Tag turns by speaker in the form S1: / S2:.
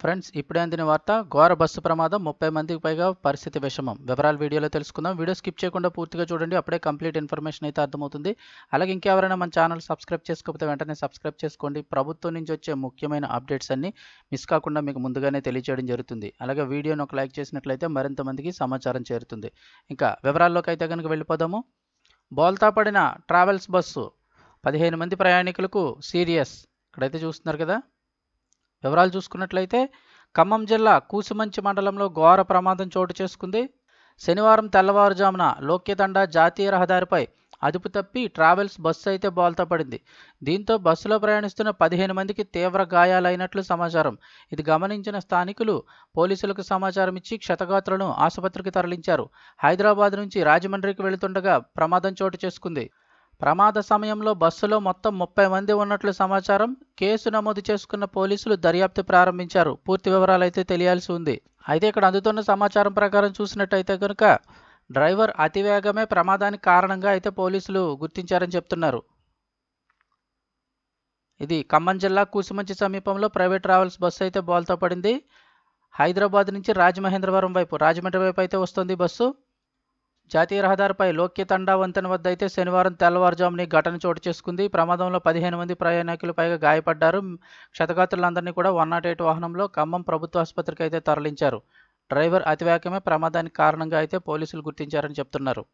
S1: Friends ఇప్పుడే అందిన వార్త ఘోర బస్సు ప్రమాదం ముప్పై మందికి పైగా పరిస్థితి విషమం. వివరాలు వీడియోలో తెలుసుకుందాం. వీడియో స్కిప్ చేయకుండా పూర్తిగా చూడండి అప్పుడే కంప్లీట్ ఇన్ఫర్మేషన్ అయితే అర్థమవుతుంది. అలాగే ఇంకెవరైనా మన ఛానల్ సబ్స్క్రైబ్ చేసుకోకపోతే వెంటనే సబ్స్క్రైబ్ చేసుకోండి. ప్రభుత్వం నుంచి వచ్చే ముఖ్యమైన అప్డేట్స్ అన్ని మిస్ కాకుండా మీకు ముందుగానే తెలియజేయడం జరుగుతుంది. అలాగే వీడియోను ఒక లైక్ చేసినట్లయితే మరింత మందికి సమాచారం చేరుతుంది. ఇంకా వివరాల్లోకి అయితే కనుక వెళ్ళిపోదాము. బోల్తా పడిన ట్రావెల్స్ బస్సు పదిహేను మంది ప్రయాణికులకు సీరియస్. ఇక్కడైతే చూస్తున్నారు కదా. వివరాలు చూసుకున్నట్లయితే ఖమ్మం జిల్లా కూసుమంచి మండలంలో ఘోర ప్రమాదం చోటు చేసుకుంది. శనివారం తెల్లవారుజామున లోక్యతండ జాతీయ రహదారిపై అదుపు తప్పి ట్రావెల్స్ బస్సు అయితే బోల్తా పడింది. దీంతో బస్సులో ప్రయాణిస్తున్న పదిహేను మందికి తీవ్ర గాయాలైనట్లు సమాచారం. ఇది గమనించిన స్థానికులు పోలీసులకు సమాచారం ఇచ్చి క్షతగాత్రులను ఆసుపత్రికి తరలించారు. హైదరాబాద్ నుంచి రాజమండ్రికి వెళుతుండగా ప్రమాదం చోటు చేసుకుంది. ప్రమాద సమయంలో బస్సులో మొత్తం ముప్పై మంది ఉన్నట్లు సమాచారం. కేసు నమోదు చేసుకున్న పోలీసులు దర్యాప్తు ప్రారంభించారు. పూర్తి వివరాలు అయితే తెలియాల్సి ఉంది. అయితే ఇక్కడ అందుతున్న సమాచారం ప్రకారం చూసినట్టయితే కనుక డ్రైవర్ అతివేగమే ప్రమాదానికి కారణంగా అయితే పోలీసులు గుర్తించారని చెప్తున్నారు. ఇది ఖమ్మం జిల్లా కూసుమంచి సమీపంలో ప్రైవేట్ ట్రావెల్స్ బస్సు అయితే బోల్తో పడింది. హైదరాబాద్ నుంచి రాజమహేంద్రవరం వైపు రాజమండ్రి వైపు అయితే వస్తుంది బస్సు. జాతీయ రహదారిపై లోక్యతండా వంతెన వద్ద అయితే శనివారం తెల్లవారుజామున ఘటన చోటు చేసుకుంది. ప్రమాదంలో పదిహేను మంది ప్రయాణికులు పైగా గాయపడ్డారు. క్షతగాత్రులందరినీ కూడా వన్ నాట్ ఎయిట్ వాహనంలో ఖమ్మం ప్రభుత్వ ఆసుపత్రికి అయితే తరలించారు. డ్రైవర్ అతివేగమే ప్రమాదానికి కారణంగా అయితే పోలీసులు గుర్తించారని చెప్తున్నారు.